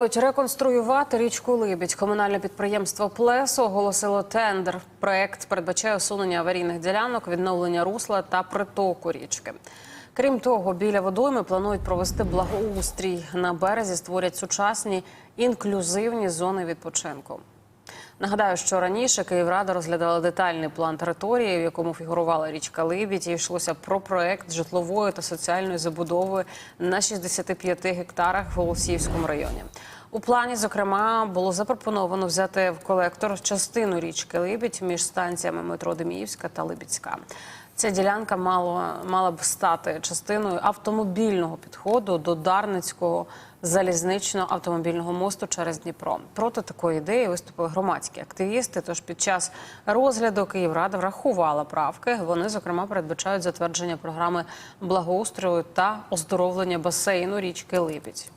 Реконструювати річку Либідь. Комунальне підприємство Плесо оголосило тендер. Проект передбачає усунення аварійних ділянок, відновлення русла та притоку річки. Крім того, біля водойми планують провести благоустрій. На березі створять сучасні інклюзивні зони відпочинку. Нагадаю, що раніше Київрада розглядала детальний план території, в якому фігурувала річка Либідь. І йшлося про проект житлової та соціальної забудови на 65 гектарах в Голосіївському районі. У плані, зокрема, було запропоновано взяти в колектор частину річки Либідь між станціями метро Деміївська та Либідська. Ця ділянка мало, мала б стати частиною автомобільного підходу до Дарницького залізничного автомобільного мосту через Дніпро. Проти такої ідеї виступили громадські активісти. Тож під час розгляду Київрада врахувала правки. Вони, зокрема, передбачають затвердження програми благоустрою та оздоровлення басейну річки Либідь.